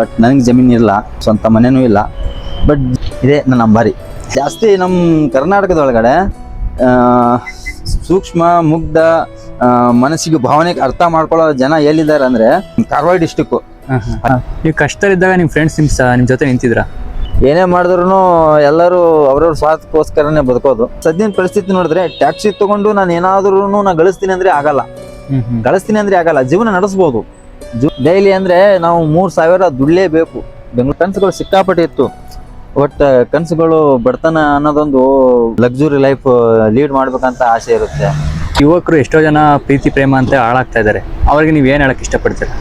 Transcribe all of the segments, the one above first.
But ನನಗೆ ಜಮೀನು ಇಲ್ಲ ಸ್ವಂತ ಮನೆಯೂ ಇಲ್ಲ ಬಟ್ ಇದೇ ನನ್ನ ಅಂಬಾರಿ. ಜಾಸ್ತಿ ನಮ್ಮ ಕರ್ನಾಟಕದೊಳಗಡೆ ಸೂಕ್ಷ್ಮ ಮುಗ್ಧ ಮನಸ್ಸಿಗೆ ಭಾವನೆಗೆ ಅರ್ಥ ಮಾಡ್ಕೊಳ್ಳೋ ಜನ ಎಲ್ಲಿದ್ದಾರೆ ಅಂದರೆ ಕಾರವಾರ ಡಿಸ್ಟಿಕ್ಕು ನೀವು ಕಷ್ಟದಲ್ಲಿದ್ದಾಗ ನಿಮ್ಮ ಫ್ರೆಂಡ್ಸ್ ನಿಮ್ಮ ನಿಮ್ಮ ನಿಮ್ ಜೊತೆ ನಿಂತಿದ್ರ? ಏನೇ ಮಾಡಿದ್ರು ಎಲ್ಲರೂ ಅವ್ರವ್ರ ಸ್ವಾರ್ಥಕ್ಕೋಸ್ಕರನೇ ಬದುಕೋದು. ಸದ್ಯದ ಪರಿಸ್ಥಿತಿ ನೋಡಿದ್ರೆ ಟ್ಯಾಕ್ಸಿ ತಗೊಂಡು ನಾನು ಏನಾದ್ರೂ ನಾನು ಗಳಿಸ್ತೀನಿ ಅಂದ್ರೆ ಆಗಲ್ಲ. ಗಳಿಸ್ತೀನಿ ಅಂದ್ರೆ ಆಗಲ್ಲ. ಜೀವನ ನಡೆಸ್ಬೋದು. ಡೈಲಿ ಅಂದ್ರೆ ನಾವು ಮೂರ್ ಸಾವಿರ ದುಡ್ಲೇಬೇಕು ಬೆಂಗಳೂರು ಕನಸುಗಳು ಸಿಕ್ಕಾಪಟ್ಟೆ ಇತ್ತು. ಒಟ್ಟು ಕನಸುಗಳು ಬಡತನ ಅನ್ನೋದೊಂದು ಲಕ್ಸುರಿ ಲೈಫ್ ಲೀಡ್ ಮಾಡ್ಬೇಕಂತ ಆಸೆ ಇರುತ್ತೆ. ಯುವಕರು ಎಷ್ಟೋ ಜನ ಪ್ರೀತಿ ಪ್ರೇಮ ಅಂತ ಹಾಳಾಗ್ತಾ ಇದಾರೆ ಅವ್ರಿಗೆ ನೀವ್ ಏನ್ ಹೇಳಕ್ ಇಷ್ಟಪಡ್ತೀರಾ?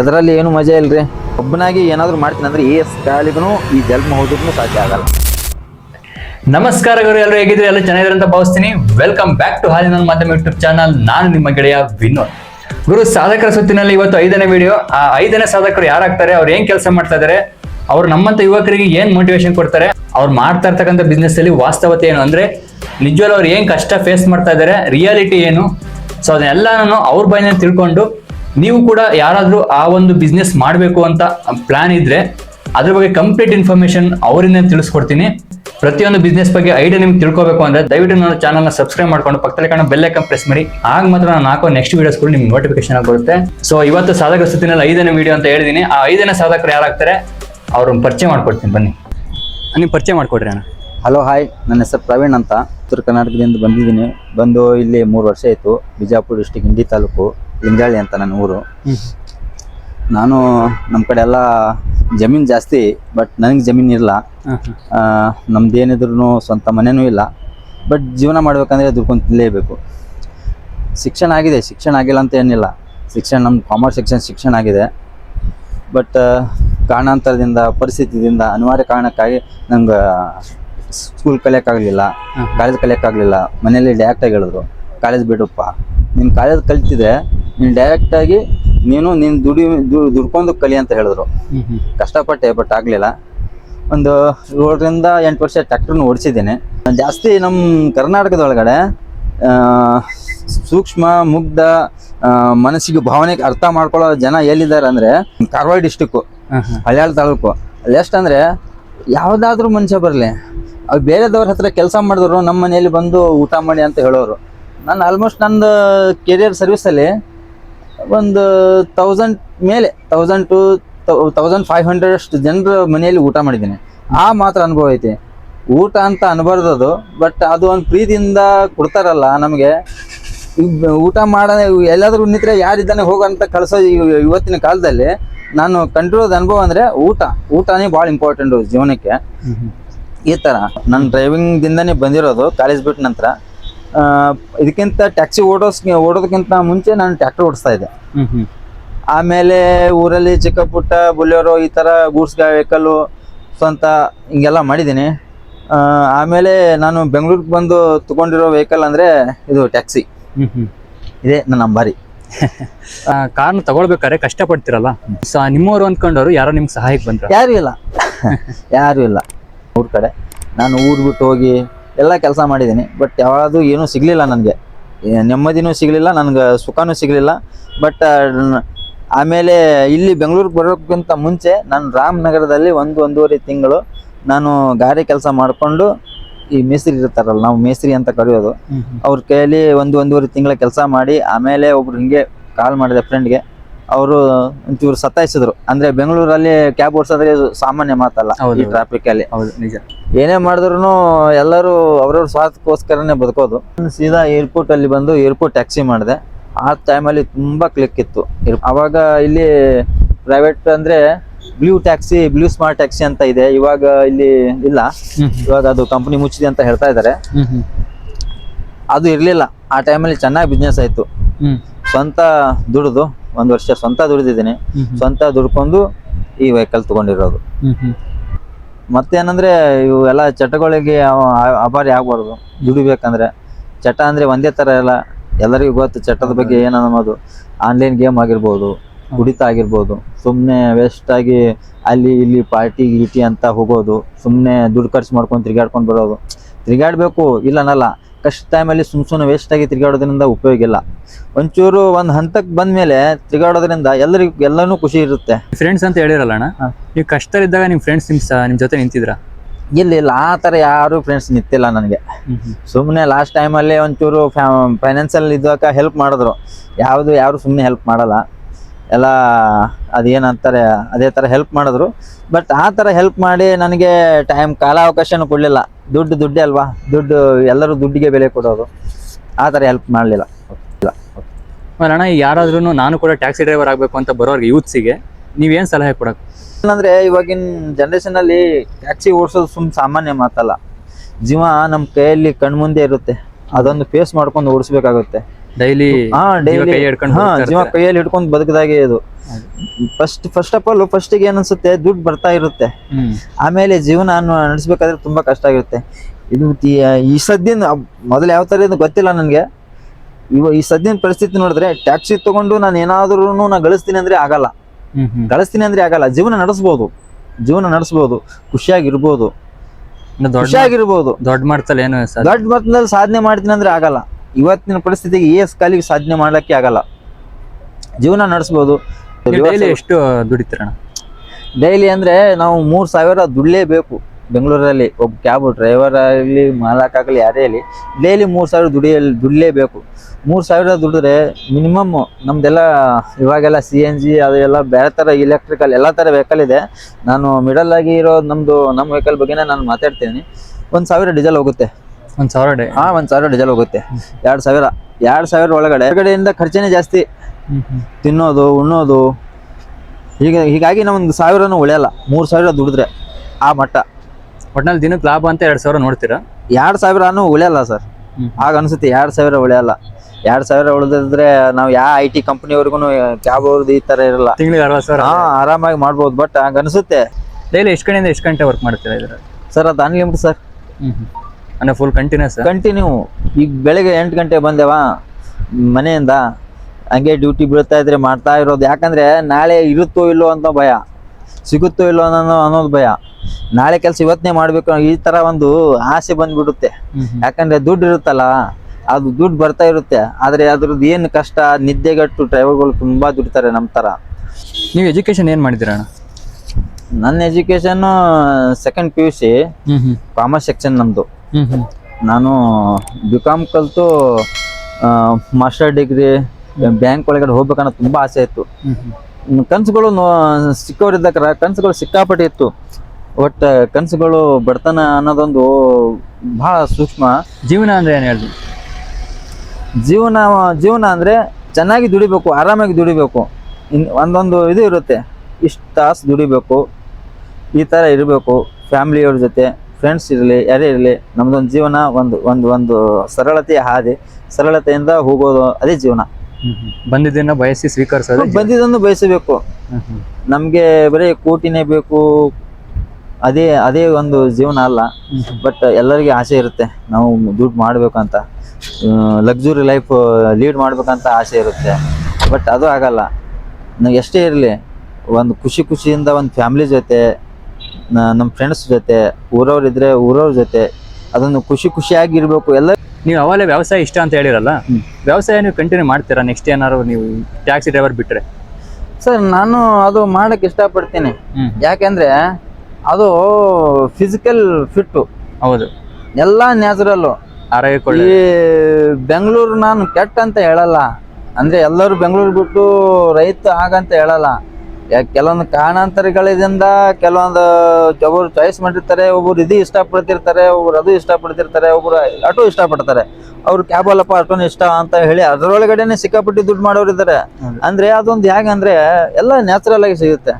ಅದರಲ್ಲಿ ಏನು ಮಜಾ ಇಲ್ರಿ. ಒಬ್ಬನಾಗಿ ಏನಾದ್ರು ಮಾಡ್ತೀನಿ ಅಂದ್ರೆ ಈ ಕಾಲಿಗೂ ಈ ಜನ್ಮ ಹೋದ್ರೂ ಸಾಧ್ಯ ಆಗಲ್ಲ. ನಮಸ್ಕಾರಗಳು ಎಲ್ಲರೂ ಹೇಗಿದ್ರೆ ಎಲ್ಲ ಚೆನ್ನಾಗಿದ್ದಾರೆ ಅಂತ ಭಾವಿಸ್ತೀನಿ. ವೆಲ್ಕಮ್ ಬ್ಯಾಕ್ ಟು ಹಾಲಿನ ಮಾಧ್ಯಮ ಯೂಟ್ಯೂಬ್ ಚಾನಲ್ ನಾನು ನಿಮ್ಮ ಗೆಳೆಯ ವಿನೋದ್. ಗುರು, ಸಾಧಕರ ಸುತ್ತಿನಲ್ಲಿ ಇವತ್ತು ಐದನೇ ವಿಡಿಯೋ ಆ ಐದನೇ ಸಾಧಕರು ಯಾರಾಗ್ತಾರೆ, ಅವ್ರು ಏನ್ ಕೆಲಸ ಮಾಡ್ತಾ ಇದಾರೆ, ಅವ್ರು ನಮ್ಮಂತ ಯುವಕರಿಗೆ ಏನ್ ಮೋಟಿವೇಶನ್ ಕೊಡ್ತಾರೆ, ಅವ್ರು ಮಾಡ್ತಾ ಇರ್ತಕ್ಕಂಥ ಬಿಸ್ನೆಸ್ ಅಲ್ಲಿ ವಾಸ್ತವತೆ ಏನು? ಅಂದ್ರೆ ನಿಜವಾಗ್ಲೂ ಅವ್ರು ಏನ್ ಕಷ್ಟ ಫೇಸ್ ಮಾಡ್ತಾ ಇದಾರೆ ರಿಯಾಲಿಟಿ ಏನು? ಸೊ ಅದನ್ನೆಲ್ಲ ನಾನು ಅವ್ರ ಬಾಯಿನ ತಿಳ್ಕೊಂಡು ನೀವು ಕೂಡ ಯಾರಾದ್ರೂ ಆ ಒಂದು ಬಿಸ್ನೆಸ್ ಮಾಡಬೇಕು ಅಂತ ಪ್ಲಾನ್ ಇದ್ರೆ, ಅದ್ರ ಬಗ್ಗೆ ಕಂಪ್ಲೀಟ್ ಇನ್ಫಾರ್ಮೇಶನ್ ಅವರಿಂದ ತಿಳಿಸ್ಕೊಡ್ತೀನಿ. ಪ್ರತಿಯೊಂದು ಬಿಸ್ನೆಸ್ ಬಗ್ಗೆ ಐಡಿಯಾ ನಿಮ್ಗೆ ತಿಳ್ಕೊಬೇಕು ಅಂದ್ರೆ ದಯವಿಟ್ಟು ನನ್ನ ಚಾನಲ್ನ ಸಬ್ಸ್ಕ್ರೈಬ್ ಮಾಡ್ಕೊಂಡು ಪಕ್ಕದಲ್ಲಿ ಕಾಣೋ ಬೆಲ್ ಐಕನ್ ಪ್ರೆಸ್ ಮಾಡಿ. ಆಗ ಮಾತ್ರ ನಾನು ಹಾಕೋ ನೆಕ್ಸ್ಟ್ ವೀಡಿಯೋಸ್ಗಳು ನಿಮ್ಗೆ ನೋಟಿಫಿಕೇಶನ್ ಆಗಿ ಬರುತ್ತೆ. ಸೊ ಇವತ್ತು ಸಾಧಕ ಸ್ಥಿತಿನಲ್ಲಿ ಐದನೇ ವಿಡಿಯೋ ಅಂತ ಹೇಳಿದೀನಿ. ಆ ಐದನೇ ಸಾಧಕರು ಯಾರಾಗ್ತಾರೆ ಅವ್ರನ್ನ ಪರಿಚಯ ಮಾಡ್ಕೊಡ್ತೀನಿ. ಬನ್ನಿ. ನೀವು ಪರಿಚಯ ಮಾಡ್ಕೊಡ್ರಿ ಅಣ್ಣ. ಹಲೋ ಹಾಯ್ ನನ್ನ ಹೆಸರು ಪ್ರವೀಣ್ ಅಂತ. ಉತ್ತರ ಕರ್ನಾಟಕದಿಂದ ಬಂದಿದ್ದೀನಿ. ಬಂದು ಇಲ್ಲಿ ಮೂರು ವರ್ಷ ಆಯಿತು. ಬಿಜಾಪುರ ಡಿಸ್ಟಿಕ್ ಇಂಡಿ ತಾಲೂಕು ಲಿಂಗಾಳಿ ಅಂತ ನನ್ನ ಊರು. ನಾನು ನಮ್ಮ ಕಡೆ ಎಲ್ಲ ಜಮೀನು ಜಾಸ್ತಿ ಬಟ್ ನನಗೆ ಜಮೀನು ಇಲ್ಲ. ನಮ್ದು ಏನಿದ್ರು ಸ್ವಂತ ಮನೆನೂ ಇಲ್ಲ. ಬಟ್ ಜೀವನ ಮಾಡ್ಬೇಕಂದ್ರೆ ದುಡ್ಕೊಂಡು ತಿನ್ನಲೇಬೇಕು ಶಿಕ್ಷಣ ಆಗಿದೆ ಶಿಕ್ಷಣ ಆಗಿಲ್ಲ ಅಂತ ಏನಿಲ್ಲ. ಶಿಕ್ಷಣ ನಮ್ಮ ಕಾಮರ್ಸ್ ಸೆಕ್ಷನ್ ಶಿಕ್ಷಣ ಆಗಿದೆ. ಬಟ್ ಕಾರಣಾಂತರದಿಂದ ಪರಿಸ್ಥಿತಿಯಿಂದ ಅನಿವಾರ್ಯ ಕಾರಣಕ್ಕಾಗಿ ನಂಗೆ ಸ್ಕೂಲ್ ಕಲಿಯೋಕ್ಕಾಗಲಿಲ್ಲ. ಕಾಲೇಜ್ ಕಲಿಯೋಕ್ಕಾಗಲಿಲ್ಲ. ಮನೇಲಿ ಡೈರೆಕ್ಟಾಗಿ ಹೇಳಿದ್ರು ಕಾಲೇಜ್ ಬಿಡಪ್ಪ. ನೀನು ಕಾಲೇಜ್ ಕಲ್ತಿದ್ರೆ ನೀನು ಡೈರೆಕ್ಟಾಗಿ ನೀನು ನೀನು ದುಡಿ ದು- ದುಡ್ಕೊಂಡು ಕಲಿ ಅಂತ ಹೇಳಿದ್ರು. ಕಷ್ಟಪಟ್ಟೆ ಬಟ್ ಆಗಲಿಲ್ಲ. ಒಂದು ಏಳರಿಂದ ಎಂಟು ವರ್ಷ ಟ್ರ್ಯಾಕ್ಟರ್ನ ಓಡಿಸಿದ್ದೀನಿ. ಜಾಸ್ತಿ ನಮ್ಮ ಕರ್ನಾಟಕದೊಳಗಡೆ ಸೂಕ್ಷ್ಮ ಮುಗ್ಧ ಮನಸ್ಸಿಗೆ ಭಾವನೆಗೆ ಅರ್ಥ ಮಾಡ್ಕೊಳ್ಳೋ ಜನ ಎಲ್ಲಿದ್ದಾರೆ ಅಂದರೆ ಕಾರವಾರ ಡಿಸ್ಟಿಕ್ಕು ಹಳ್ಯಾಳ ತಾಲೂಕು. ಅಲ್ಲಿ ಎಷ್ಟಂದರೆ ಯಾವುದಾದ್ರೂ ಮನುಷ್ಯ ಬರಲಿ. ಅವ್ರು ಬೇರೆದವ್ರ ಹತ್ರ ಕೆಲಸ ಮಾಡಿದ್ರು ನಮ್ಮ ಮನೆಯಲ್ಲಿ ಬಂದು ಊಟ ಮಾಡಿ ಅಂತ ಹೇಳೋರು. ನಾನು ಆಲ್ಮೋಸ್ಟ್ ನಂದು ಕೆರಿಯರ್ ಸರ್ವಿಸಲ್ಲಿ ಒಂದು ತೌಸಂಡ್ ಮೇಲೆ thousand two thousand five hundred ಅಷ್ಟು ಜನರ ಮನೆಯಲ್ಲಿ ಊಟ ಮಾಡಿದ್ದೀನಿ. ಆ ಮಾತ್ರ ಅನುಭವ ಐತಿ. ಊಟ ಅಂತ ಅನ್ಬಾರ್ದು ಬಟ್ ಅದು ಒಂದು ಪ್ರೀತಿಯಿಂದ ಕೊಡ್ತಾರಲ್ಲ ನಮಗೆ. ಊಟ ಮಾಡ ಎಲ್ಲಾದ್ರೂ ನಿಂತ್ರೆ ಯಾರಿದ್ದಾನೆ ಹೋಗಂತ ಕಳ್ಸೋ ಇವ್- ಇವತ್ತಿನ ಕಾಲದಲ್ಲಿ ನಾನು ಕಂಡಿರೋದು ಅನುಭವ ಅಂದರೆ ಊಟ. ಊಟನೇ ಭಾಳ ಇಂಪಾರ್ಟೆಂಟು ಜೀವನಕ್ಕೆ. ಈ ಥರ ನಾನು ಡ್ರೈವಿಂಗ್ದಿಂದನೇ ಬಂದಿರೋದು ಕಾಲೇಜ್ ಬಿಟ್ಟ ನಂತರ. ಇದಕ್ಕಿಂತ ಟ್ಯಾಕ್ಸಿ ಓಡೋಸ್ ಓಡೋದಕ್ಕಿಂತ ಮುಂಚೆ ನಾನು ಟ್ರ್ಯಾಕ್ಟರ್ ಓಡಿಸ್ತಾ ಇದ್ದೆ. ಆಮೇಲೆ ಊರಲ್ಲಿ ಚಿಕ್ಕ ಪುಟ್ಟ ಬುಲೆರೋ ಈ ಥರ ಗೂಡ್ಸ್ ವೆಹಿಕಲ್ಲು ಸ್ವಂತ ಹಿಂಗೆಲ್ಲ ಮಾಡಿದ್ದೀನಿ. ಆಮೇಲೆ ನಾನು ಬೆಂಗಳೂರಿಗೆ ಬಂದು ತಗೊಂಡಿರೋ ವೆಹಿಕಲ್ ಅಂದರೆ ಇದು ಟ್ಯಾಕ್ಸಿ ಇದೇ ನನ್ನ ಅಂಬಾರಿ. ಕಾರ್ನ ತಗೊಳ್ಬೇಕಾದ್ರೆ ಕಷ್ಟಪಡ್ತಿರಲ್ಲ? ಸೊ ನಿಮ್ಮವರು ಅಂದ್ಕೊಂಡವ್ರು ಯಾರೋ ನಿಮ್ಗೆ ಸಹಾಯಕ್ಕೆ ಬಂದ್ರು? ಯಾರೂ ಇಲ್ಲ. ಯಾರೂ ಇಲ್ಲ. ಊರ ಕಡೆ. ನಾನು ಊರು ಬಿಟ್ಟು ಹೋಗಿ ಎಲ್ಲ ಕೆಲಸ ಮಾಡಿದ್ದೀನಿ ಬಟ್ ಯಾವುದು ಏನೂ ಸಿಗಲಿಲ್ಲ ನನಗೆ. ನೆಮ್ಮದಿನೂ ಸಿಗಲಿಲ್ಲ ನನಗೆ ಸುಖನೂ ಸಿಗಲಿಲ್ಲ ಬಟ್ ಆಮೇಲೆ ಇಲ್ಲಿ ಬೆಂಗಳೂರಿಗೆ ಬರೋಕ್ಕಿಂತ ಮುಂಚೆ ನಾನು ರಾಮನಗರದಲ್ಲಿ ಒಂದು ಒಂದೂವರೆ ತಿಂಗಳು ನಾನು ಗಾರೆ ಕೆಲಸ ಮಾಡಿಕೊಂಡು ಈ ಮೇಸ್ತ್ರಿ ಇರ್ತಾರಲ್ಲ ನಾವು ಮೇಸ್ತ್ರಿ ಅಂತ ಕರೆಯೋದು. ಅವ್ರ ಕೈಯಲ್ಲಿ ಒಂದು ಒಂದೂವರೆ ತಿಂಗಳ ಕೆಲಸ ಮಾಡಿ ಆಮೇಲೆ ಒಬ್ರು ಹಿಂಗೆ ಕಾಲ್ ಮಾಡಿದೆ ಫ್ರೆಂಡ್ಗೆ ಅವರು ಒಂಚೂರು ಸತಾಯಿಸಿದ್ರು. ಅಂದ್ರೆ ಬೆಂಗಳೂರಲ್ಲಿ ಕ್ಯಾಬ್ ಓಡಿಸೋದ್ರೆ ಸಾಮಾನ್ಯ ಮಾತಲ್ಲ ಈ ಟ್ರಾಫಿಕ್ ಅಲ್ಲಿ. ಹೌದು ನಿಜ. ಏನೇ ಮಾಡಿದ್ರು ಎಲ್ಲರೂ ಅವ್ರವ್ರ ಸ್ವಾರ್ಥಕ್ಕೋಸ್ಕರನೇ ಬದುಕೋದು. ಸೀದಾ ಏರ್ಪೋರ್ಟ್ ಅಲ್ಲಿ ಬಂದು ಏರ್ಪೋರ್ಟ್ ಟ್ಯಾಕ್ಸಿ ಮಾಡಿದೆ. ಆ ಟೈಮಲ್ಲಿ ತುಂಬಾ ಕ್ಲಿಕ್ ಇತ್ತು. ಅವಾಗ ಇಲ್ಲಿ ಪ್ರೈವೇಟ್ ಅಂದ್ರೆ blue taxi blue smart taxi ಅಂತ ಇದೆ. ಇವಾಗ ಇಲ್ಲಿ ಇಲ್ಲ. ಇವಾಗ ಅದು ಕಂಪನಿ ಮುಚ್ಚಿದೆ ಅಂತ ಹೇಳ್ತಾ ಇದ್ದಾರೆ. ಅದು ಇರಲಿಲ್ಲ. ಆ ಟೈಮಲ್ಲಿ ಚೆನ್ನಾಗಿ ಬಿಸ್ನೆಸ್ ಆಯ್ತು. ಸ್ವಂತ ದುಡಿದು. ಒಂದು ವರ್ಷ ಸ್ವಂತ ದುಡಿದಿದ್ದೀನಿ. ಸ್ವಂತ ದುಡ್ಕೊಂಡು ಈ ವೆಹಿಕಲ್ ತಗೊಂಡಿರೋದು. ಮತ್ತೇನಂದ್ರೆ ಇವು ಎಲ್ಲ ಚಟಗಳಿಗೆ ಅಪಾರಿ ಆಗ್ಬಾರ್ದು. ದುಡಿಬೇಕಂದ್ರೆ. ಚಟ ಅಂದ್ರೆ ಒಂದೇ ತರ ಎಲ್ಲ. ಎಲ್ಲರಿಗೂ ಗೊತ್ತು ಚಟದ ಬಗ್ಗೆ ಏನ ಅನ್ನೋದು. ಆನ್ಲೈನ್ ಗೇಮ್ ಆಗಿರ್ಬೋದು ಕುಡಿತ ಆಗಿರ್ಬೋದು. ಸುಮ್ಮನೆ ವೇಸ್ಟ್ ಆಗಿ ಅಲ್ಲಿ ಇಲ್ಲಿ ಪಾರ್ಟಿ ಗೀಟಿ ಅಂತ ಹೋಗೋದು. ಸುಮ್ಮನೆ ದುಡ್ಡು ಖರ್ಚು ಮಾಡ್ಕೊಂಡು ತಿರ್ಗಾಡ್ಕೊಂಡು ಬರೋದು. ತಿರ್ಗಾಡ್ಬೇಕು ಇಲ್ಲ ಅನ್ನಲ್ಲ ಕಷ್ಟ ಟೈಮಲ್ಲಿ ಸುಮ್ ಸುಮ್ಮನೆ ವೇಸ್ಟ್ ಆಗಿ ತಿರುಗಾಡೋದ್ರಿಂದ ಉಪಯೋಗ ಇಲ್ಲ. ಒಂಚೂರು ಒಂದು ಹಂತಕ್ಕೆ ಬಂದ ಮೇಲೆ ತಿರುಗಾಡೋದ್ರಿಂದ ಎಲ್ಲರಿಗೂ ಎಲ್ಲನೂ ಖುಷಿ ಇರುತ್ತೆ. ಫ್ರೆಂಡ್ಸ್ ಅಂತ ಹೇಳಿರಲ್ಲ ಅಣ್ಣ. ನೀವು ಕಷ್ಟದಲ್ಲಿದ್ದಾಗ ನಿಮ್ಮ ಫ್ರೆಂಡ್ಸ್ ನಿಮ್ಮ ನಿಮ್ಮ ನಿಮ್ ಜೊತೆ ನಿಂತಿದ್ರ? ಇಲ್ಲ ಇಲ್ಲ ಆ ಥರ ಯಾರು ಫ್ರೆಂಡ್ಸ್ ನಿಂತಿಲ್ಲ ನನಗೆ. ಸುಮ್ಮನೆ ಲಾಸ್ಟ್ ಟೈಮಲ್ಲಿ ಒಂಚೂರು ಫೈನಾನ್ಸಿಯಲ್ ಇದ್ದಾಗ ಹೆಲ್ಪ್ ಮಾಡಿದ್ರು. ಯಾವುದು ಯಾರು ಸುಮ್ಮನೆ ಹೆಲ್ಪ್ ಮಾಡಲ್ಲ. ಎಲ್ಲ ಅದೇನಂತಾರೆ ಅದೇ ಥರ ಹೆಲ್ಪ್ ಮಾಡಿದ್ರು. ಬಟ್ ಆ ಥರ ಹೆಲ್ಪ್ ಮಾಡಿ ನನಗೆ ಟೈಮ್ ಕಾಲಾವಕಾಶನೂ ಕೊಡಲಿಲ್ಲ. ದುಡ್ಡು ದುಡ್ಡೇ ಅಲ್ವಾ? ದುಡ್ಡು ಎಲ್ಲರೂ ದುಡ್ಡಿಗೆ ಬೆಲೆ ಕೊಡೋದು. ಆ ಥರ ಹೆಲ್ಪ್ ಮಾಡಲಿಲ್ಲ. ಅಣ್ಣ ಈಗ ಯಾರಾದ್ರೂ ನಾನು ಕೂಡ ಟ್ಯಾಕ್ಸಿ ಡ್ರೈವರ್ ಆಗಬೇಕು ಅಂತ ಬರೋರ್ಗೆ ಯೂತ್ಸಿಗೆ ನೀವೇನು ಸಲಹೆ ಕೊಡಕ್? ಏನಂದರೆ ಇವಾಗಿನ ಜನರೇಷನ್ ಅಲ್ಲಿ ಟ್ಯಾಕ್ಸಿ ಓಡಿಸೋದು ಸುಮ್ ಸಾಮಾನ್ಯ ಮಾತಲ್ಲ. ಜೀವ ನಮ್ಮ ಕೈಯಲ್ಲಿ ಕಣ್ಮುಂದೆ ಇರುತ್ತೆ. ಅದೊಂದು ಫೇಸ್ ಮಾಡ್ಕೊಂಡು ಓಡಿಸ್ಬೇಕಾಗುತ್ತೆ. ಡೈಲಿ ಹಾ ಡೈಲಿ ಹಾ ಜೀವ ಕೈಯಲ್ಲಿ ಹಿಡ್ಕೊಂಡು ಬದುಕದಾಗೆ ಇದು. ಫಸ್ಟ್ ಫಸ್ಟ್ ಆಫ್ ಆಲ್ ಫಸ್ಟ್ಗೆ ಏನನ್ಸುತ್ತೆ ದುಡ್ಡು ಬರ್ತಾ ಇರುತ್ತೆ. ಆಮೇಲೆ ಜೀವನ ನಡೆಸಬೇಕಾದ್ರೆ ತುಂಬಾ ಕಷ್ಟ ಆಗಿರುತ್ತೆ ಇದು ಈ ಸದ್ಯನ ಮೊದಲು ಯಾವ ತರ ಇದು ಗೊತ್ತಿಲ್ಲ ನನಗೆ. ಇವ ಈ ಸದ್ಯನ ಪರಿಸ್ಥಿತಿ ನೋಡಿದ್ರೆ ಟ್ಯಾಕ್ಸಿ ತಗೊಂಡು ನಾನು ಏನಾದ್ರೂ ನಾನು ಗಳಿಸ್ತೀನಿ ಅಂದ್ರೆ ಆಗಲ್ಲ. ಗಳಿಸ್ತೀನಿ ಅಂದ್ರೆ ಆಗಲ್ಲ. ಜೀವನ ನಡೆಸಬಹುದು ಜೀವನ ನಡೆಸ್ಬೋದು. ಖುಷಿಯಾಗಿರ್ಬೋದು. ಖುಷಿಯಾಗಿರ್ಬೋದು. ದೊಡ್ಡ ಮಟ್ಟದಲ್ಲಿ ಏನು ದೊಡ್ಡ ಮಟ್ಟದಲ್ಲಿ ಸಾಧನೆ ಮಾಡ್ತೀನಿ ಅಂದ್ರೆ ಆಗಲ್ಲ. ಇವತ್ತಿನ ಪರಿಸ್ಥಿತಿಗೆ ಎಸ್ ಕಾಲಿಗೆ ಸಾಧನೆ ಮಾಡ್ಲಿಕ್ಕೆ ಆಗಲ್ಲ. ಜೀವನ ನಡೆಸ್ಬೋದು. ಡೈಲಿ ಎಷ್ಟು ದುಡಿತೀರಣ ಡೈಲಿ ಅಂದ್ರೆ ನಾವು ಮೂರ್ ಸಾವಿರ ದುಡ್ಲೇಬೇಕು. ಬೆಂಗಳೂರಲ್ಲಿ ಒಬ್ಬ ಕ್ಯಾಬ್ ಡ್ರೈವರ್ ಆಗಲಿ ಮಾಲಕ್ ಆಗಲಿ ಯಾರೇ ಆಗಲಿ ಡೈಲಿ ಮೂರು ಸಾವಿರ ದುಡಿಯಲ್ಲಿ ದುಡ್ಲೇಬೇಕು. ಮೂರು ಸಾವಿರ ದುಡಿದ್ರೆ ಮಿನಿಮಮ್ ನಮ್ದೆಲ್ಲ ಇವಾಗೆಲ್ಲ ಸಿ ಎನ್ ಜಿ ಅದೆಲ್ಲ ಬೇರೆ ಥರ ಇಲೆಕ್ಟ್ರಿಕಲ್ ಎಲ್ಲ ಥರ ವೆಹಿಕಲ್ ಇದೆ. ನಾನು ಮಿಡಲ್ ಆಗಿ ಇರೋ ನಮ್ಮದು ನಮ್ಮ ವೆಹಿಕಲ್ ಬಗ್ಗೆನೇ ನಾನು ಮಾತಾಡ್ತೀನಿ. ಒಂದು ಸಾವಿರ ಡೀಸೆಲ್ ಹೋಗುತ್ತೆ. ಒಂದ್ ಸಾವಿರ ಡೇ. ಹಾ ಒಂದ್ ಸಾವಿರ ಡೀಸೆಲ್ ಹೋಗುತ್ತೆ. ಎರಡ್ ಸಾವಿರ. ಎರಡ್ ಸಾವಿರ ಒಳಗಡೆ. ಹೊರಗಡೆಯಿಂದ ಖರ್ಚೇನೆ ಜಾಸ್ತಿ. ತಿನ್ನೋದು ಉಣ್ಣೋದು. ಹೀಗೆ ಹೀಗಾಗಿ ನಮ್ಗೆ ಸಾವಿರನೂ ಉಳಿಯಲ್ಲ. ಮೂರು ಸಾವಿರ ದುಡಿದ್ರೆ ಆ ಮಟ್ಟ. ಒಟ್ನಲ್ಲಿ ದಿನಕ್ಕೆ ಲಾಭ ಅಂತ ಎರಡ್ ಸಾವಿರ ನೋಡ್ತೀರಾ? ಎರಡ್ ಸಾವಿರನೂ ಉಳಿಯಲ್ಲ ಸರ್. ಹ್ಮ್. ಆಗ ಅನ್ಸುತ್ತೆ ಎರಡು ಸಾವಿರ ಉಳಿಯಲ್ಲ. ಎರಡು ಸಾವಿರ ಉಳಿದಿದ್ರೆ ನಾವು ಯಾವ ಐ ಟಿ ಕಂಪ್ನಿಯವ್ರಿಗೂ ಕ್ಯಾಬ್ ಅವ್ರದ್ದು ಈ ತರ ಇರಲ್ಲ. ತಿಂಗಳಿಗೆ ಅರವತ್ತು ಸಾವಿರ. ಹಾ ಆರಾಮಾಗಿ ಮಾಡ್ಬೋದು. ಬಟ್ ಹಂಗ ಅನ್ಸುತ್ತೆ. ಡೈಲಿ ಎಷ್ಟು ಗಂಟೆಯಿಂದ ಎಷ್ಟು ಗಂಟೆ ವರ್ಕ್ ಮಾಡ್ತೀರಾ ಇದ್ರ ಸರ್ ಅದು ಅನ್ಲಿಮಿಟ್ ಸರ್. ಅಂದ್ರೆ ಫುಲ್ ಕಂಟಿನ್ಯೂಸ್ ಕಂಟಿನ್ಯೂ ಈಗ ಬೆಳಿಗ್ಗೆ ಎಂಟು ಗಂಟೆ ಬಂದೇವಾ? ಮನೆಯಿಂದ. ಹಂಗೆ ಡ್ಯೂಟಿ ಬೀಳ್ತಾ ಇದ್ರೆ ಮಾಡ್ತಾ ಇರೋದು. ಯಾಕಂದ್ರೆ ನಾಳೆ ಇರುತ್ತೋ ಇಲ್ಲೋ ಅಂತ ಭಯ. ಸಿಗುತ್ತೋ ಇಲ್ಲೋ ಅನ್ನೋ ಅನ್ನೋದು ಭಯ. ನಾಳೆ ಕೆಲಸ ಇವತ್ತನೇ ಮಾಡ್ಬೇಕು ಈ ತರ ಒಂದು ಆಸೆ ಬಂದ್ಬಿಡುತ್ತೆ. ಯಾಕಂದ್ರೆ ದುಡ್ಡು ಇರುತ್ತಲ್ಲ ಅದು ದುಡ್ಡು ಬರ್ತಾ ಇರುತ್ತೆ. ಆದ್ರೆ ಅದ್ರದ್ದು ಏನು ಕಷ್ಟ ನಿದ್ದೆಗಟ್ಟು ಡ್ರೈವರ್ಗಳು ತುಂಬಾ ದುಡಿತಾರೆ ನಮ್ಮ ತರ ನೀವು ಎಜುಕೇಶನ್ ಏನ್ ಮಾಡಿದಿರ ನನ್ನ education second P U C commerce section ನಮ್ಮದು ಹ್ಮ್ ನಾನು ಬಿ ಕಾಮ್ ಕಲಿತು ಮಾಸ್ಟರ್ ಡಿಗ್ರಿ ಬ್ಯಾಂಕ್ ಒಳಗಡೆ ಹೋಗ್ಬೇಕನ್ನೋ ತುಂಬ ಆಸೆ ಇತ್ತು. ಕನ್ಸುಗಳು ಇನ್ನು ಕನಸುಗಳು ಸಿಕ್ಕಾಪಟ್ಟೆ ಇತ್ತು. ಒಟ್ಟು ಕನಸುಗಳು ಬಡತನ ಅನ್ನೋದೊಂದು ಬಹಳ ಸೂಕ್ಷ್ಮ. ಜೀವನ ಅಂದ್ರೆ ಏನು ಹೇಳ್ತೀನಿ ಜೀವನ ಜೀವನ ಅಂದರೆ ಚೆನ್ನಾಗಿ ದುಡಿಬೇಕು ಆರಾಮಾಗಿ ದುಡಿಬೇಕು. ಇನ್ ಒಂದೊಂದು ಇದು ಇರುತ್ತೆ. ಇಷ್ಟು ತಾಸು ದುಡಿಬೇಕು ಈ ಥರ ಇರಬೇಕು ಫ್ಯಾಮ್ಲಿಯವ್ರ ಜೊತೆ. ಫ್ರೆಂಡ್ಸ್ ಇರಲಿ ಯಾರೇ ಇರಲಿ ನಮ್ದೊಂದು ಜೀವನ ಒಂದು ಒಂದು ಒಂದು ಸರಳತೆಯ ಹಾದಿ. ಸರಳತೆಯಿಂದ ಹೋಗೋದು ಅದೇ ಜೀವನ. ಬಂದಿದ್ದನ್ನ ಬಯಸಿ ಸ್ವೀಕರಿಸೋದು. ಬಂದಿದ್ದನ್ನು ಬಯಸಬೇಕು. ನಮಗೆ ಬರೀ ಕೋಟಿನೇ ಬೇಕು. ಅದೇ ಅದೇ ಒಂದು ಜೀವನ ಅಲ್ಲ. ಬಟ್ ಎಲ್ಲರಿಗೆ ಆಸೆ ಇರುತ್ತೆ. ನಾವು ದುಡ್ಡು ಮಾಡಬೇಕಂತ. ಲಕ್ಸುರಿ ಲೈಫ್ ಲೀಡ್ ಮಾಡ್ಬೇಕಂತ ಆಸೆ ಇರುತ್ತೆ. ಬಟ್ ಅದು ಆಗಲ್ಲ. ಎಷ್ಟೇ ಇರಲಿ ಒಂದು ಖುಷಿ ಖುಷಿಯಿಂದ ಒಂದು ಫ್ಯಾಮಿಲಿ ಜೊತೆ ನಮ್ಮ ಫ್ರೆಂಡ್ಸ್ ಜೊತೆ ಊರವ್ರು ಇದ್ರೆ ಊರವ್ರ ಜೊತೆ ಅದನ್ನು ಖುಷಿ ಖುಷಿಯಾಗಿ ಇರಬೇಕು. ಎಲ್ಲ ನೀವು ಅವಾಗಲೇ ವ್ಯವಸಾಯ ಇಷ್ಟ ಅಂತ ಹೇಳಿರಲ್ಲ ವ್ಯವಸಾಯ ನೀವು ಕಂಟಿನ್ಯೂ ಮಾಡ್ತೀರಾ? ನೆಕ್ಸ್ಟ್ ಏನಾದ್ರು ನೀವು ಟ್ಯಾಕ್ಸಿ ಡ್ರೈವರ್ ಬಿಟ್ಟರೆ ಸರ್ ನಾನು ಅದು ಮಾಡಕ್ಕೆ ಇಷ್ಟಪಡ್ತೀನಿ. ಯಾಕೆಂದ್ರೆ ಅದು ಫಿಸಿಕಲ್ ಫಿಟ್ಟು ಹೌದು. ಎಲ್ಲ ನ್ಯಾಚುರಲ್ಲು. ಆರೋಗ್ಯ ಈ ಬೆಂಗಳೂರು ನಾನು ಕೆಟ್ಟ ಅಂತ ಹೇಳಲ್ಲ. ಅಂದ್ರೆ ಎಲ್ಲರೂ ಬೆಂಗಳೂರು ಬಿಟ್ಟು ರೈತ ಹಾಗಂತ ಹೇಳಲ್ಲ. ಯಾ- ಕೆಲವೊಂದು ಕಾರಣಾಂತರಗಳಿಂದ ಕೆಲವೊಂದು ಒಬ್ಬರು ಚಾಯ್ಸ್ ಮಾಡಿರ್ತಾರೆ ಒಬ್ಬರು ಇದು ಇಷ್ಟಪಡ್ತಿರ್ತಾರೆ ಒಬ್ಬರು ಅದು ಇಷ್ಟಪಡ್ತಿರ್ತಾರೆ ಒಬ್ಬರು ಆಟೋ ಇಷ್ಟಪಡ್ತಾರೆ. ಅವ್ರು ಕ್ಯಾಬ್ ಅಲ್ಲಪ್ಪ ಅಷ್ಟೊಂದು ಇಷ್ಟ ಅಂತ ಹೇಳಿ ಅದರೊಳಗಡೆನೆ ಸಿಕ್ಕಾಪಟ್ಟಿ ದುಡ್ಡು ಮಾಡೋರು ಇದ್ದಾರೆ ಅಂದರೆ ಅದೊಂದು ಹೇಗಂದ್ರೆ ಎಲ್ಲ ನ್ಯಾಚುರಲ್ ಆಗಿ ಸಿಗುತ್ತೆ.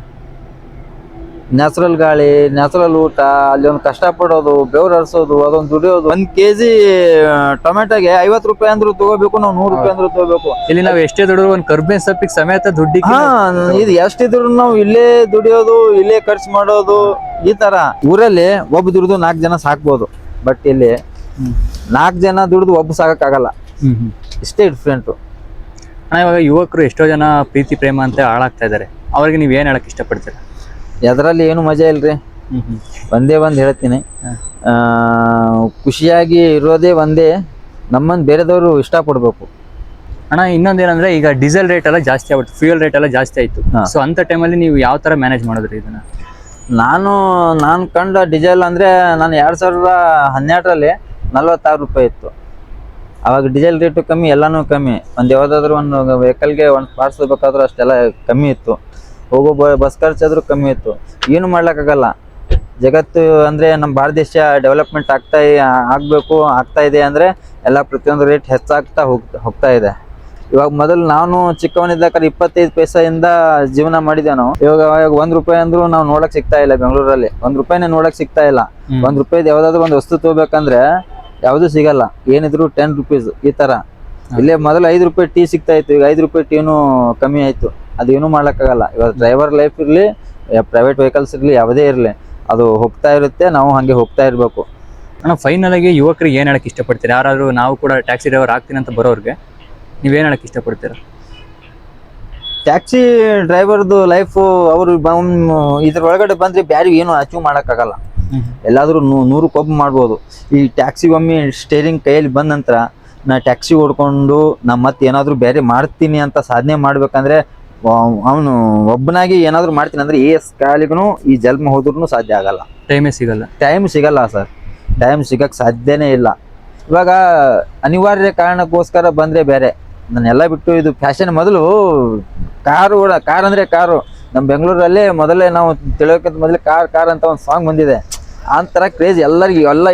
ನ್ಯಾಚುರಲ್ ಗಾಳಿ ನ್ಯಾಚುರಲ್ ಊಟ ಅಲ್ಲಿ ಒಂದು ಕಷ್ಟಪಡೋದು ಬೆವರು ಹರಿಸೋದು ಅದೊಂದು ದುಡಿಯೋದು. ಒಂದ್ ಕೆಜಿ ಟೊಮೆಟೊಗೆ ಐವತ್ ರೂಪಾಯಿ ಅಂದ್ರು ತಗೋಬೇಕು ನಾವು ನೂರು ರೂಪಾಯಿ ಅಂದ್ರೂ ತಗೋಬೇಕು. ಇಲ್ಲಿ ನಾವು ಎಷ್ಟೇ ದುಡಿದ್ರು ಒಂದು ಕರ್ಬೇನ್ ಸೊಪ್ಪಿಗೆ ಸಮೇತ ದುಡ್ಡಿ ಹಾ ಇದು ಎಷ್ಟಿದ್ರು ನಾವು ಇಲ್ಲೇ ದುಡಿಯೋದು ಇಲ್ಲೇ ಖರ್ಚು ಮಾಡೋದು ಈ ತರ. ಊರಲ್ಲಿ ಒಬ್ಬ ದುಡಿದು ನಾಲ್ಕು ಜನ ಸಾಕ್ಬೋದು. ಬಟ್ ಇಲ್ಲಿ ನಾಲ್ಕು ಜನ ದುಡಿದು ಒಬ್ಬ ಸಾಕಕ್ಕಾಗಲ್ಲ. ಇಷ್ಟೇ ಡಿಫ್ರೆಂಟು ಇವಾಗ ಯುವಕರು ಎಷ್ಟೋ ಜನ ಪ್ರೀತಿ ಪ್ರೇಮ ಅಂತ ಹಾಳಾಗ್ತಾ ಇದ್ದಾರೆ ಅವ್ರಿಗೆ ನೀವು ಏನ್ ಹೇಳಕ್ ಇಷ್ಟಪಡ್ತೀರಾ? ಎದರಲ್ಲಿ ಏನು ಮಜಾ ಇಲ್ರಿ? ಒಂದೇ ಒಂದು ಹೇಳ್ತೀನಿ. ಆ, ಖುಷಿಯಾಗಿ ಇರೋದೇ ಒಂದೇ ನಮ್ಮನ್ ಬೇರೆದವರು ಇಷ್ಟಪಡಬೇಕು ಅಣ್ಣ ಇನ್ನೊಂದೇನಂದ್ರೆ ಈಗ ಡೀಸೆಲ್ ರೇಟ್ ಎಲ್ಲ ಜಾಸ್ತಿ ಆಗ್ಬಿಟ್ಟು ಫ್ಯೂಯಲ್ ರೇಟ್ ಎಲ್ಲ ಜಾಸ್ತಿ ಆಯ್ತು. ಸೊ ಅಂತ ಟೈಮಲ್ಲಿ ನೀವು ಯಾವ ತರ ಮ್ಯಾನೇಜ್ ಮಾಡಿದ್ರಿ ಇದನ್ನ? ನಾನು ನಾನು ಕಂಡ ಡೀಸೆಲ್ ಅಂದ್ರೆ ನಾನು ಎರಡು ಸಾವಿರದ ಹನ್ನೆರಡರಲ್ಲಿ ನಲ್ವತ್ತಾರು ರೂಪಾಯಿ ಇತ್ತು. ಅವಾಗ ಡೀಸೆಲ್ ರೇಟು ಕಮ್ಮಿ ಎಲ್ಲಾನು ಕಮ್ಮಿ. ಒಂದು ಯಾವುದಾದ್ರೂ ಒಂದು ವೆಹಿಕಲ್ಗೆ ಒಂದು ಪಾರ್ಟ್ಸ್ ಬೇಕಾದ್ರೂ ಅಷ್ಟೆಲ್ಲ ಕಮ್ಮಿ ಇತ್ತು. ಹೋಗೋ ಬ ಬಸ್ ಖರ್ಚಾದ್ರೂ ಕಮ್ಮಿ ಇತ್ತು. ಏನು ಮಾಡ್ಲಿಕ್ಕಾಗಲ್ಲ. ಜಗತ್ತು ಅಂದರೆ ನಮ್ಮ ಭಾರತ ದೇಶ ಡೆವಲಪ್ಮೆಂಟ್ ಆಗ್ತಾ ಆಗಬೇಕು ಆಗ್ತಾ ಇದೆ ಅಂದರೆ ಎಲ್ಲ ಪ್ರತಿಯೊಂದು ರೇಟ್ ಹೆಚ್ಚಾಗ್ತಾ ಹೋಗ್ತಾ ಹೋಗ್ತಾ ಇದೆ. ಇವಾಗ ಮೊದಲು ನಾನು ಚಿಕ್ಕವನಿದ್ದಾಗ ಇಪ್ಪತ್ತೈದು ಪೈಸೆಯಿಂದ ಜೀವನ ಮಾಡಿದೆ ನಾವು ಇವಾಗ ಇವಾಗ ಒಂದ್ ರೂಪಾಯಿ ಅಂದ್ರು ನಾವು ನೋಡಕ್ ಸಿಗ್ತಾ ಇಲ್ಲ ಬೆಂಗಳೂರಲ್ಲಿ. ಒಂದ್ ರೂಪಾಯಿನೇ ನೋಡಕ್ ಸಿಗ್ತಾ ಇಲ್ಲ. ಒಂದ್ ರೂಪಾಯಿದ್ ಯಾವ್ದಾದ್ರು ಒಂದು ವಸ್ತು ತಗೋಬೇಕಂದ್ರೆ ಯಾವ್ದು ಸಿಗಲ್ಲ. ಏನಿದ್ರು ಟೆನ್ ರುಪೀಸ್ ಈ ತರ. ಇಲ್ಲೇ ಮೊದಲು ಐದು ರೂಪಾಯಿ ಟೀ ಸಿಗ್ತಾ ಇತ್ತು ಈಗ ಐದು ರೂಪಾಯಿ ಟೀನು ಕಮ್ಮಿ ಆಯ್ತು. ಅದೇನು ಮಾಡೋಕ್ಕಾಗಲ್ಲ ಇವಾಗ ಡ್ರೈವರ್ ಲೈಫ್ ಇರಲಿ ಪ್ರೈವೇಟ್ ವೆಹಿಕಲ್ಸ್ ಇರಲಿ ಯಾವುದೇ ಇರಲಿ ಅದು ಹೋಗ್ತಾ ಇರುತ್ತೆ ನಾವು ಹಾಗೆ ಹೋಗ್ತಾ ಇರಬೇಕು. ಅಣ್ಣ ಫೈನಲ್ ಆಗಿ ಯುವಕರಿಗೆ ಏನು ಹೇಳಕ್ಕೆ ಇಷ್ಟಪಡ್ತೀರಾ? ಯಾರಾದ್ರೂ ನಾವು ಕೂಡ ಟ್ಯಾಕ್ಸಿ ಡ್ರೈವರ್ ಆಗ್ತೀನಿ ಅಂತ ಬರೋರ್ಗೆ ನೀವೇನ್ ಹೇಳಕ್ ಇಷ್ಟಪಡ್ತೀರ? ಟ್ಯಾಕ್ಸಿ ಡ್ರೈವರ್ದು ಲೈಫು ಅವರು ಇದ್ರ ಒಳಗಡೆ ಬಂದ್ರೆ ಬ್ಯಾರಿ ಏನು ಅಚೀವ್ ಮಾಡೋಕ್ಕಾಗಲ್ಲ. ಎಲ್ಲಾದ್ರೂ ನೂ- ನೂರು ಕೊಬ್ಬು ಮಾಡ್ಬೋದು. ಈ ಟ್ಯಾಕ್ಸಿ ಒಮ್ಮೆ ಸ್ಟೇರಿಂಗ್ ಕೈಯಲ್ಲಿ ಬಂದ ನಂತರ ನಾ ಟ್ಯಾಕ್ಸಿ ಓಡ್ಕೊಂಡು ನಾ ಮತ್ತೆ ಏನಾದರೂ ಬೇರೆ ಮಾಡ್ತೀನಿ ಅಂತ ಸಾಧನೆ ಮಾಡ್ಬೇಕಂದ್ರೆ ಅವನು ಒಬ್ಬನಾಗಿ ಏನಾದರೂ ಮಾಡ್ತೀನಿ ಅಂದ್ರೆ ಈ ಕಾಲಿಗೂ ಈ ಜನ್ಮ ಹೋದ್ರೂ ಸಾಧ್ಯ ಆಗಲ್ಲ. ಟೈಮೇ ಸಿಗಲ್ಲ. ಟೈಮ್ ಸಿಗಲ್ಲ ಸರ್. ಟೈಮ್ ಸಿಗಕ್ಕೆ ಸಾಧ್ಯನೇ ಇಲ್ಲ. ಇವಾಗ ಅನಿವಾರ್ಯ ಕಾರಣಕ್ಕೋಸ್ಕರ ಬಂದರೆ ಬೇರೆ. ನಾನೆಲ್ಲ ಬಿಟ್ಟು ಇದು ಫ್ಯಾಷನ್ ಮೊದಲು ಕಾರು ಕಾರ್ ಅಂದರೆ ಕಾರು. ನಮ್ಮ ಬೆಂಗಳೂರಲ್ಲಿ ಮೊದಲೇ ನಾವು ತಿಳಿಯೋಕ್ಕಿಂತ ಮೊದಲೇ ಕಾರ್ ಕಾರ್ ಅಂತ ಒಂದು ಸಾಂಗ್ ಬಂದಿದೆ. ಆ ಥರ ಕ್ರೇಜ್ ಎಲ್ಲರಿಗೂ, ಎಲ್ಲ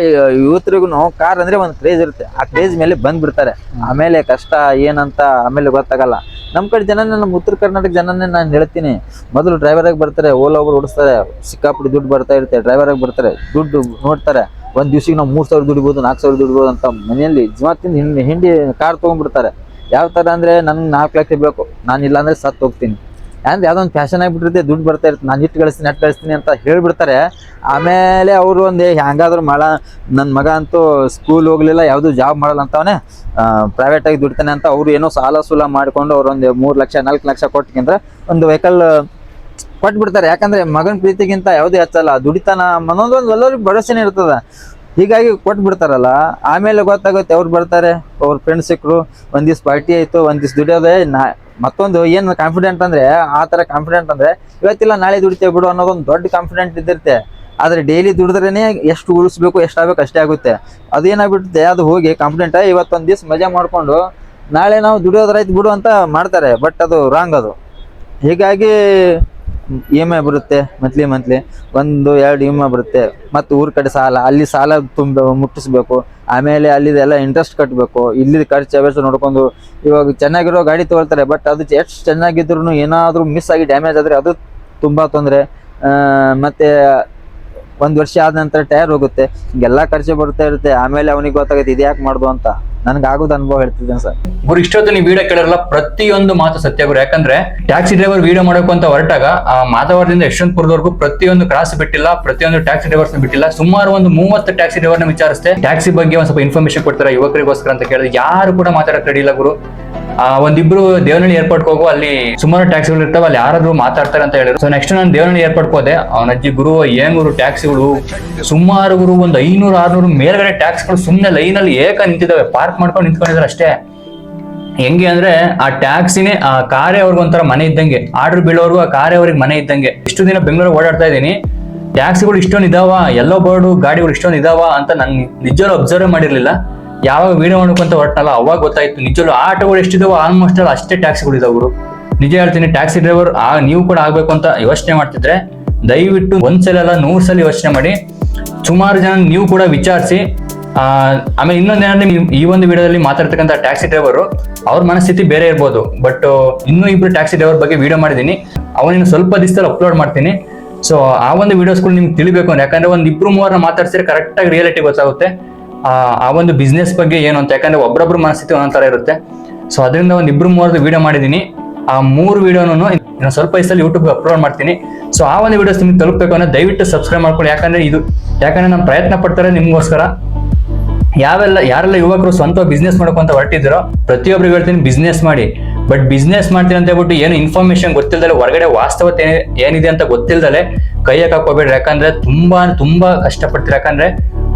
ಯುವತರಿಗೂ ಕಾರ್ ಅಂದರೆ ಒಂದು ಕ್ರೇಜ್ ಇರುತ್ತೆ. ಆ ಕ್ರೇಜ್ ಮೇಲೆ ಬಂದ್ಬಿಡ್ತಾರೆ. ಆಮೇಲೆ ಕಷ್ಟ ಏನಂತ ಆಮೇಲೆ ಗೊತ್ತಾಗಲ್ಲ. ನಮ್ಮ ಕಡೆ ಜನನೇ, ನಮ್ಮ ಉತ್ತರ ಕರ್ನಾಟಕ ಜನನೇ ನಾನು ಹೇಳ್ತೀನಿ. ಮೊದಲು ಡ್ರೈವರ್ ಆಗಿ ಬರ್ತಾರೆ, ಓಲಾ ಒಬ್ರು ಓಡಿಸ್ತಾರೆ ಸಿಕ್ಕಾಪುಡಿ ದುಡ್ಡು ಬರ್ತಾ ಇರುತ್ತೆ ಡ್ರೈವರ್ ಆಗಿ ಬರ್ತಾರೆ, ದುಡ್ಡು ನೋಡ್ತಾರೆ. ಒಂದು ದಿವ್ಸಕ್ಕೆ ನಾವು ಮೂರು ಸಾವಿರ ದುಡಿಬೋದು ನಾಲ್ಕು ಸಾವಿರ ದುಡಿಬೋದು ಅಂತ ಮನೆಯಲ್ಲಿ ಜೀವತ್ತಿಂದ ಹಿಂಡಿ ಹಿಂಡಿ ಕಾರ್ ತೊಗೊಂಡ್ಬಿಡ್ತಾರೆ. ಯಾವ ಥರ ಅಂದ್ರೆ ನನಗೆ ನಾಲ್ಕು ಲಕ್ಷ ಬೇಕು. ನಾನು ಇಲ್ಲ ಅಂದ್ರೆ ಸತ್ತು ಹೋಗ್ತೀನಿ. ಅಂದ್ರೆ ಯಾವ್ದೋ ಒಂದು ಫ್ಯಾಷನ್ ಆಗಿಬಿಟ್ಟಿರುತ್ತೆ, ದುಡ್ಡು ಬರ್ತಾ ಇರುತ್ತೆ. ನಾನು ಇಟ್ಟು ಗಳಿಸ್ತೀನಿ ನೆಟ್ ಗಳಿಸ್ತೀನಿ ಅಂತ ಹೇಳ್ಬಿಡ್ತಾರೆ. ಆಮೇಲೆ ಅವರು ಒಂದು ಹೆಂಗಾದ್ರೂ ಮಾಡ. ನನ್ನ ಮಗ ಅಂತೂ ಸ್ಕೂಲ್ ಹೋಗ್ಲಿಲ್ಲ, ಯಾವುದು ಜಾಬ್ ಮಾಡಲ್ಲ ಅಂತವನೇ ಪ್ರೈವೇಟ್ ಆಗಿ ದುಡಿತಾನೆ ಅಂತ ಅವ್ರು ಏನೋ ಸಾಲ ಸೂಲ ಮಾಡಿಕೊಂಡು ಅವ್ರು ಒಂದು ಮೂರು ಲಕ್ಷ, ನಾಲ್ಕು ಲಕ್ಷ ಕೊಟ್ಟಕ್ಕಿಂತ ಒಂದು ವೆಹಿಕಲ್ ಕೊಟ್ಬಿಡ್ತಾರೆ. ಯಾಕಂದ್ರೆ ಮಗನ ಪ್ರೀತಿಗಿಂತ ಯಾವುದೇ ಹಚ್ಚಲ್ಲ. ದುಡಿತಾನ ಒಂದು ಎಲ್ಲರಿಗೂ ಭರವಸೆನೇ ಇರ್ತದೆ. ಹೀಗಾಗಿ ಕೊಟ್ಬಿಡ್ತಾರಲ್ಲ. ಆಮೇಲೆ ಗೊತ್ತಾಗುತ್ತೆ, ಅವ್ರು ಬರ್ತಾರೆ. ಅವ್ರ ಫ್ರೆಂಡ್ಸ್ ಸಿಕ್ಕರು ಒಂದ್ ದಿವ್ಸ ಪಾರ್ಟಿ ಆಯಿತು, ಒಂದ್ ದಿವ್ಸ ದುಡಿಯೋದೇ ನಾ ಮತ್ತೊಂದು ಏನು ಕಾನ್ಫಿಡೆಂಟ್ ಅಂದ್ರೆ, ಆ ತರ ಕಾನ್ಫಿಡೆಂಟ್ ಅಂದ್ರೆ, ಇವತ್ತಿಲ್ಲ, ನಾಳೆ ದುಡಿತೇವೆ ಬಿಡು ಅನ್ನೋದೊಂದು ದೊಡ್ಡ ಕಾನ್ಫಿಡೆಂಟ್ ಇದ್ದಿರುತ್ತೆ. ಆದ್ರೆ ಡೈಲಿ ದುಡಿದ್ರೇನೆ ಎಷ್ಟು ಉಳಿಸ್ಬೇಕು ಎಷ್ಟಾಗಬೇಕು ಅಷ್ಟೇ ಆಗುತ್ತೆ. ಅದೇನಾಗ್ಬಿಡುತ್ತೆ ಅದು ಹೋಗಿ ಕಾನ್ಫಿಡೆಂಟ್ ಇವತ್ತೊಂದು ದಿವಸ ಮಜಾ ಮಾಡ್ಕೊಂಡು, ನಾಳೆ ನಾವು ದುಡಿಯೋದ್ರಾಯ್ತು ಬಿಡು ಅಂತ ಮಾಡ್ತಾರೆ ಬಟ್ ಅದು ರಾಂಗ್ ಅದು. ಹೀಗಾಗಿ ಇ ಎಂ ಐ ಬರುತ್ತೆ ಮಂತ್ಲಿ ಮಂತ್ಲಿ ಒಂದು, ಎರಡು ಇ ಎಂ ಐ ಬರುತ್ತೆ. ಮತ್ತು ಊರ ಕಡೆ ಸಾಲ, ಅಲ್ಲಿ ಸಾಲ ತುಂಬ ಮುಟ್ಟಿಸ್ಬೇಕು. ಆಮೇಲೆ ಅಲ್ಲಿದೆಲ್ಲ ಇಂಟ್ರೆಸ್ಟ್ ಕಟ್ಟಬೇಕು ಇಲ್ಲಿದ ಖರ್ಚು ವೆಚ್ಚ ನೋಡ್ಕೊಂಡು ಇವಾಗ ಚೆನ್ನಾಗಿರೋ ಗಾಡಿ ತಗೊಳ್ತಾರೆ ಬಟ್ ಅದು ಎಷ್ಟು ಚೆನ್ನಾಗಿದ್ರು ಏನಾದರೂ ಮಿಸ್ ಆಗಿ ಡ್ಯಾಮೇಜ್ ಆದರೆ ಅದು ತುಂಬ ತೊಂದರೆ. ಮತ್ತು ಒಂದು ವರ್ಷ ಆದ ನಂತರ ಟೈರ್ ಹೋಗುತ್ತೆ. ಎಲ್ಲಾ ಖರ್ಚು ಬರ್ತಾ ಇರುತ್ತೆ. ಆಮೇಲೆ ಅವನಿಗೆ ಗೊತ್ತಾಗುತ್ತೆ ಇದ್ಯಾಕ್ ಯಾಕೆ ಮಾಡ್ದು ಅಂತ. ನನ್ಗೆ ಆಗೋದು ಅನುಭವ ಹೇಳ್ತಿದ್ದೇನೆ ಸರ್. ಗುರು, ಇಷ್ಟೊತ್ತು ನೀವು ವಿಡಿಯೋ ಕೇಳಿರಲ್ಲ, ಪ್ರತಿಯೊಂದು ಮಾತು ಸತ್ಯ ಗುರು. ಯಾಕಂದ್ರೆ ಟ್ಯಾಕ್ಸಿ ಡ್ರೈವರ್ ವಿಡಿಯೋ ಮಾಡೋಕು ಅಂತ ಹೊರಟಾಗ, ಆ ಮಾಧವರದಿಂದ ಯಶವಂತಪುರದವರೆಗೂ ಪ್ರತಿಯೊಂದು ಕ್ರಾಸ್ ಬಿಟ್ಟಿಲ್ಲ, ಪ್ರತಿಯೊಂದು ಟ್ಯಾಕ್ಸಿ ಡ್ರೈವರ್ಸ್ ಬಿಟ್ಟಿಲ್ಲ. ಸುಮಾರು ಒಂದು ಮೂವತ್ತು ಟ್ಯಾಕ್ಸಿ ಡ್ರೈವರ್ನ ವಿಚಾರಿಸಿದೆ. ಟ್ಯಾಕ್ಸಿ ಬಗ್ಗೆ ಒಂದ್ ಸ್ವಲ್ಪ ಇನ್ಫಾರ್ಮೇಶನ್ ಕೊಡ್ತಾರೆ ಯುವಕರಿಗೋಸ್ಕರ ಅಂತ ಕೇಳಿದ್ರೆ ಯಾರು ಕೂಡ ಮಾತಾಡಕ್ ರೆಡಿ ಇಲ್ಲ ಗುರು. ಆ, ಒಂದಿಬ್ರು ದೇವನಹಳ್ಳಿ ಏರ್ಪೋರ್ಟ್ ಹೋಗು, ಅಲ್ಲಿ ಸುಮಾರು ಟ್ಯಾಕ್ಸಿಗಳು ಇರ್ತಾವೆ, ಅಲ್ಲಿ ಯಾರಾದ್ರೂ ಮಾತಾಡ್ತಾರೆ ಅಂತ ಹೇಳಿದ್ರು. ಸೊ ನೆಕ್ಸ್ಟ್ ನಾನು ದೇವನಹಳ್ಳಿ ಏರ್ಪೋರ್ಟ್ ಹೋದೆ. ಅವನ ಅಜ್ಜಿ ಗುರು ಏನ್ ಗುರು ಟ್ಯಾಕ್ಸಿಗಳು, ಸುಮಾರು ಗುರು ಒಂದು ಐನೂರು, ಆರ್ನೂರು ಮೇಲ್ಗಡೆ ಟ್ಯಾಕ್ಸ್ಗಳು ಸುಮ್ಮನೆ ಲೈನಲ್ಲಿ ಏಕ ನಿಂತಿದ್ದಾವೆ. ಪಾರ್ಕ್ ಮಾಡ್ಕೊಂಡು ನಿಂತ್ಕೊಂಡಿದ್ದಾರೆ ಅಷ್ಟೇ. ಹೆಂಗೆ ಅಂದ್ರೆ, ಆ ಟ್ಯಾಕ್ಸಿನೇ, ಆ ಕಾರೇ ಅವ್ರಿಗೆ ಒಂಥರ ಮನೆ ಇದ್ದಂಗೆ. ಆರ್ಡರ್ ಬೀಳೋರ್ಗು ಆ ಕಾರೇ ಅವ್ರಿಗೆ ಮನೆ ಇದ್ದಂಗೆ. ಇಷ್ಟು ದಿನ ಬೆಂಗಳೂರು ಓಡಾಡ್ತಾ ಇದ್ದೀನಿ. ಟ್ಯಾಕ್ಸಿಗಳು ಇಷ್ಟೊಂದು ಇದಾವ, ಎಲ್ಲೋ ಬೋರ್ಡು ಗಾಡಿಗಳು ಇಷ್ಟೊಂದು ಇದಾವ ಅಂತ ನಂಗೆ ನಿಜವಾಗ್ಲೂ ಅಬ್ಸರ್ವ್ ಮಾಡಿರ್ಲಿಲ್ಲ. ಯಾವಾಗ ವಿಡಿಯೋ ಮಾಡ್ಕೊಂತ ಹೊರಟಲ್ಲ ಅವಾಗ ಗೊತ್ತಾಯ್ತು. ನಿಜವೂ ಆಟೋಗಳು ಎಷ್ಟಿದಾವ ಆಲ್ಮೋಸ್ಟ್ ಅಲ್ಲಿ ಅಷ್ಟೇ ಟ್ಯಾಕ್ಸಿಗಳು ಇದಾವೆ ಗುರು. ನಿಜ ಹೇಳ್ತೀನಿ ಟ್ಯಾಕ್ಸಿ ಡ್ರೈವರ್ ಆ ನೀವು ಕೂಡ ಆಗ್ಬೇಕು ಅಂತ ಯೋಚನೆ ಮಾಡ್ತಿದ್ರೆ, ದಯವಿಟ್ಟು ಒಂದ್ಸಲ ಅಲ್ಲ, ನೂರು ಸಲ ಯೋಚನೆ ಮಾಡಿ. ಸುಮಾರು ಜನ ನೀವು ಕೂಡ ವಿಚಾರಿಸಿ ಆಮೇಲೆ ಇನ್ನೊಂದೇನಾದ್ರೆ ನೀವು ಈ ಒಂದು ವಿಡಿಯೋದಲ್ಲಿ ಮಾತಾಡ್ತಕ್ಕಂಥ ಟ್ಯಾಕ್ಸಿ ಡ್ರೈವರು ಅವ್ರ ಮನಸ್ಥಿತಿ ಬೇರೆ ಇರ್ಬೋದು. ಬಟ್ ಇನ್ನೂ ಇಬ್ರು ಟ್ಯಾಕ್ಸಿ ಡ್ರೈವರ್ ಬಗ್ಗೆ ವಿಡಿಯೋ ಮಾಡಿದ್ದೀನಿ. ಅವನಿನ್ನು ಸ್ವಲ್ಪ ದಿವಸದಲ್ಲಿ ಅಪ್ಲೋಡ್ ಮಾಡ್ತೀನಿ. ಸೊ ಆ ಒಂದು ವಿಡಿಯೋಸ್ಗಳು ನಿಮ್ಗೆ ತಿಳಿಬೇಕು ಯಾಕಂದ್ರೆ ಒಂದು ಇಬ್ರು ಮೂವರನ್ನ ಮಾತಾಡ್ಸಿದ್ರೆ ಕರೆಕ್ಟಾಗಿ ರಿಯಾಲಿಟಿ ಗೊತ್ತಾಗುತ್ತೆ. ಆ ಒಂದು ಬಿಸ್ನೆಸ್ ಬಗ್ಗೆ ಏನು ಅಂತ, ಯಾಕಂದ್ರೆ ಒಬ್ಬರೊಬ್ರು ಮನಸ್ಥಿತಿ ಒಂದೊಂದ್ ತರ ಇರುತ್ತೆ. ಸೊ ಅದರಿಂದ ಒಂದು ಇಬ್ರು ಮೂವರದ್ದು ವಿಡಿಯೋ ಮಾಡಿದ್ದೀನಿ ಆ ಮೂರು ವಿಡಿಯೋನು ಸ್ವಲ್ಪ ದಿವಸದಲ್ಲಿ ಯೂಟ್ಯೂಬ್ ಅಪ್ಲೋಡ್ ಮಾಡ್ತೀನಿ. ಸೊ ಆ ಒಂದು ವಿಡಿಯೋಸ್ ನಿಮ್ಗೆ ತಲುಪಬೇಕು ಅಂದ್ರೆ ದಯವಿಟ್ಟು ಸಬ್ಸ್ಕ್ರೈಬ್ ಮಾಡ್ಕೊಳ್ಳಿ. ಯಾಕಂದ್ರೆ ಇದು, ಯಾಕಂದ್ರೆ ನಾನು ಪ್ರಯತ್ನ ಪಡ್ತಾರೆ ನಿಮ್ಗೋಸ್ಕರ. ಯಾವೆಲ್ಲ, ಯಾರೆಲ್ಲ ಯುವಕರು ಸ್ವಂತ ಬಿಸ್ನೆಸ್ ಮಾಡ್ಕೊಂತ ಹೊರಟಿದ್ದೀರೋ ಪ್ರತಿಯೊಬ್ಬರು ಹೇಳ್ತೀನಿ ಬಿಸ್ನೆಸ್ ಮಾಡಿ. ಬಟ್ ಬಿಸ್ನೆಸ್ ಮಾಡ್ತೀನಿ ಅಂತ ಹೇಳ್ಬಿಟ್ಟು ಏನು ಇನ್ಫಾರ್ಮೇಶನ್ ಗೊತ್ತಿಲ್ದಲೆ, ಹೊರಗಡೆ ವಾಸ್ತವತೆ ಏನಿದೆ ಅಂತ ಗೊತ್ತಿಲ್ಲದೆ ಕೈ ಹಾಕೋಬೇಡ್ರಿ ಯಾಕಂದ್ರೆ ತುಂಬಾ ತುಂಬಾ ಕಷ್ಟಪಡ್ತೀರಿ. ಯಾಕಂದ್ರೆ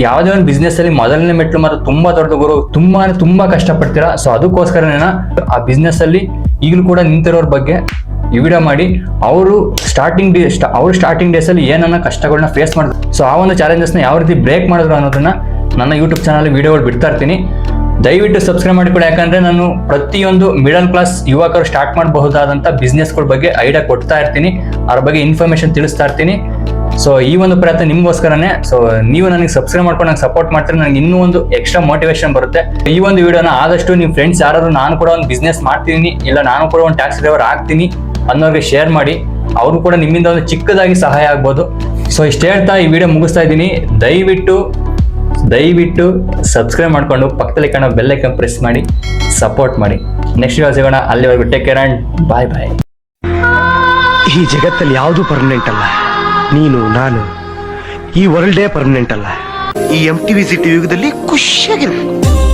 ಯಾವುದೇ ಒಂದು ಬಿಸ್ನೆಸ್ ಅಲ್ಲಿ ಮೊದಲನೇ ಮೆಟ್ಲು ಮಾತ್ರ ತುಂಬಾ ದೊಡ್ಡ ಗುರು. ತುಂಬಾ ತುಂಬಾ ಕಷ್ಟಪಡ್ತೀರಾ? ಸೊ ಅದಕ್ಕೋಸ್ಕರನೇ ಆ ಬಿಸ್ನೆಸ್ ಅಲ್ಲಿ ಈಗಲೂ ಕೂಡ ನಿಂತಿರೋರ ಬಗ್ಗೆ ಈ ವಿಡಿಯೋ ಮಾಡಿ. ಅವರು ಸ್ಟಾರ್ಟಿಂಗ್ ಡೇ ಅವರು ಸ್ಟಾರ್ಟಿಂಗ್ ಡೇಸ್ ಅಲ್ಲಿ ಏನನ್ನ ಕಷ್ಟಗಳನ್ನ ಫೇಸ್ ಮಾಡಿದ್ರು ಸೊ ಆ ಒಂದು ಚಾಲೆಂಜಸ್ನ ಯಾವ ರೀತಿ ಬ್ರೇಕ್ ಮಾಡಿದ್ರು ಅನ್ನೋದನ್ನ ನನ್ನ ಯೂಟ್ಯೂಬ್ ಚಾನಲ್ ವಿಡಿಯೋಗಳು ಬಿಡ್ತಾ ಇರ್ತೀನಿ. ದಯವಿಟ್ಟು ಸಬ್ಸ್ಕ್ರೈಬ್ ಮಾಡಿಕೊಡಿ ಯಾಕಂದ್ರೆ ನಾನು ಪ್ರತಿಯೊಂದು ಮಿಡಲ್ ಕ್ಲಾಸ್ ಯುವಕರು ಸ್ಟಾರ್ಟ್ ಮಾಡಬಹುದಾದಂಥ ಬಿಸ್ನೆಸ್ಗಳ ಬಗ್ಗೆ ಐಡಿಯಾ ಕೊಡ್ತಾ ಇರ್ತೀನಿ. ಅವ್ರ ಬಗ್ಗೆ ಇನ್ಫಾರ್ಮೇಶನ್ ತಿಳಿಸ್ತಾ ಇರ್ತೀನಿ. ಸೊ ಈ ಒಂದು ಪ್ರಯತ್ನ ನಿಮ್ಗೋಸ್ಕರನೇ. ಸೊ ನೀವು ನನಗೆ ಸಬ್ಸ್ಕ್ರೈಬ್ ಮಾಡ್ಕೊಂಡು ನಂಗೆ ಸಪೋರ್ಟ್ ಮಾಡ್ತಾರೆ ನನಗೆ ಇನ್ನೂ ಒಂದು ಎಕ್ಸ್ಟ್ರಾ ಮೋಟಿವೇಶನ್ ಬರುತ್ತೆ. ಈ ಒಂದು ವಿಡಿಯೋನ ಆದಷ್ಟು ನಿಮ್ಮ ಫ್ರೆಂಡ್ಸ್ ಯಾರಾದ್ರು ನಾನು ಕೂಡ ಒಂದು ಬಿಸ್ನೆಸ್ ಮಾಡ್ತೀನಿ, ಇಲ್ಲ ನಾನು ಕೂಡ ಒಂದು ಟ್ಯಾಕ್ಸಿ ಡ್ರೈವರ್ ಆಗ್ತೀನಿ ಅನ್ನೋರಿಗೆ ಶೇರ್ ಮಾಡಿ. ಅವರು ಕೂಡ ನಿಮ್ಮಿಂದ ಒಂದು ಚಿಕ್ಕದಾಗಿ ಸಹಾಯ ಆಗ್ಬೋದು. ಸೊ ಇಷ್ಟು ಹೇಳ್ತಾ ಈ ವಿಡಿಯೋ ಮುಗಿಸ್ತಾ ಇದ್ದೀನಿ. ದಯವಿಟ್ಟು ದಯವಿಟ್ಟು ಸಬ್ಸ್ಕ್ರೈಬ್ ಮಾಡಿಕೊಂಡು ಪಕ್ಕದಲ್ಲಿ ಕಾಣೋ ಬೆಲ್ ಐಕನ್ ಪ್ರೆಸ್ ಮಾಡಿ ಸಪೋರ್ಟ್ ಮಾಡಿ. ನೆಕ್ಸ್ಟ್ ವಿಡಿಯೋ ಸಿಗೋಣ. ಅಲ್ಲಿವರೆಗೂ take care and bye bye ಈ ಜಗತ್ತಲ್ಲಿ ಯಾವುದು ಪರ್ಮನೆಂಟ್ ಅಲ್ಲ? ನೀನು ನಾನು. ಈ ವರ್ಲ್ಡೇ ಪರ್ಮನೆಂಟ್ ಅಲ್ಲ. ಈ ಎಂ ಟಿ ವಿ ಸಿಟಿ ಯುಗದಲ್ಲಿ ಖುಷಿಯಾಗಿರ್ಬೇಕು.